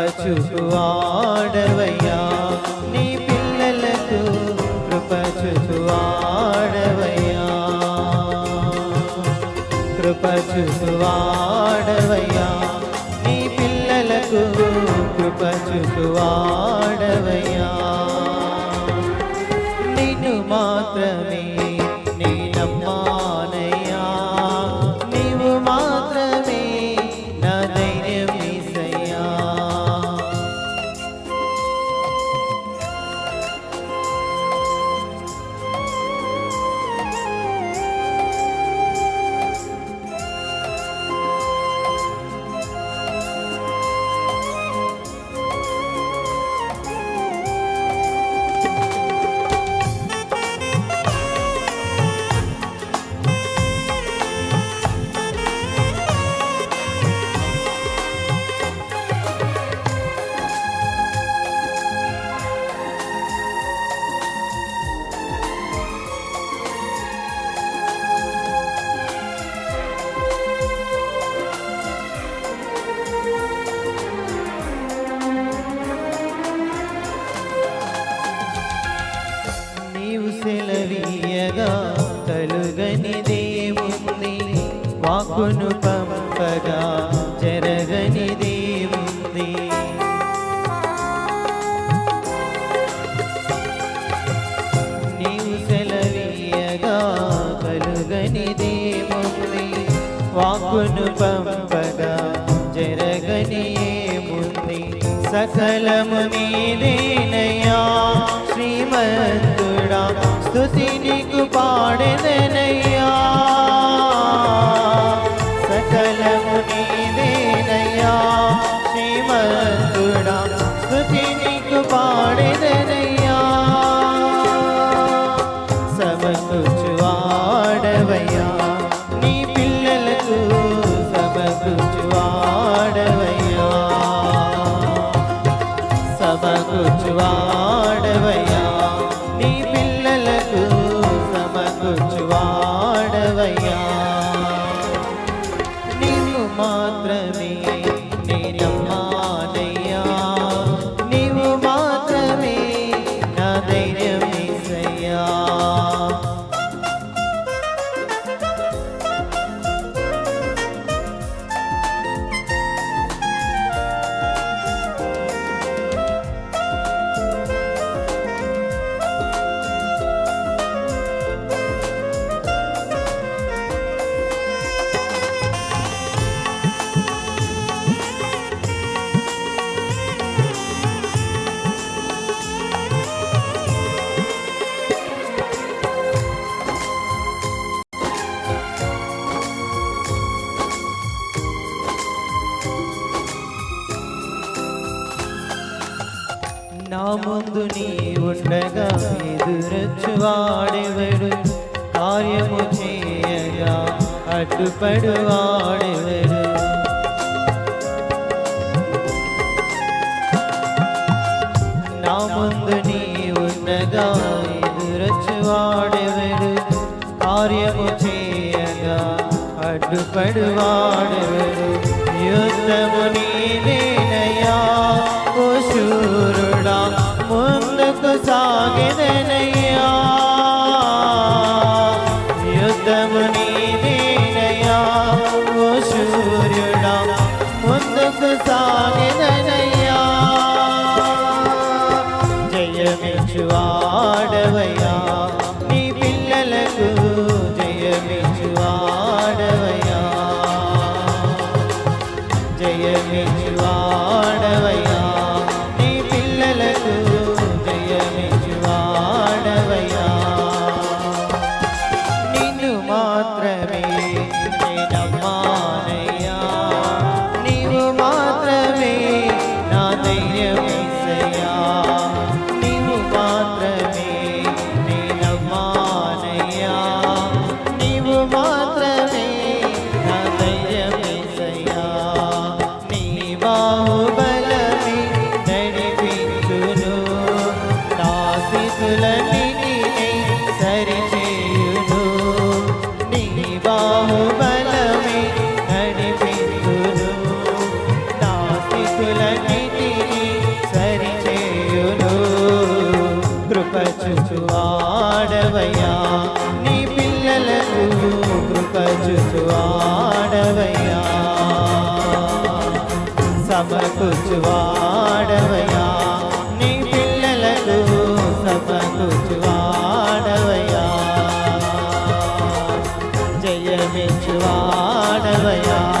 కృపచుపు ఆడవయ్యా. నీ పిల్లలకు కృపచుపు ఆడవయ్యా. కృపచుపు హక్కును పంపగా జరగనిదేముంది నీవు సెలవీయగా కలుగనిదేముంది వాక్కును పంపగా జరగని ఏముంది సకలము నీదేనయ్యా శ్రీమంతుడా స్తుతి నీకు పాడెదనయ్యా సమకూర్చువాడవయ్యా నీ ఉండగా ఎదురొచ్చువాడెవడు కార్యము చేయగా అడ్డుపడువాడెవడు నా ముందు నీ ఉండగా ఎదురొచ్చువాడెవడు కార్యము చేయగా అడ్డుపడువాడెవడు యుద్ధముని सूर्य ఆడవయ్యా నీ పిల్లలకు కృప చూచు ఆడవయ్యా. సమకూచు ఆడవయ్యా నీ పిల్లలకు సమకూచు ఆడవయ్యా. జయమిచ్చు ఆడవయ్యా.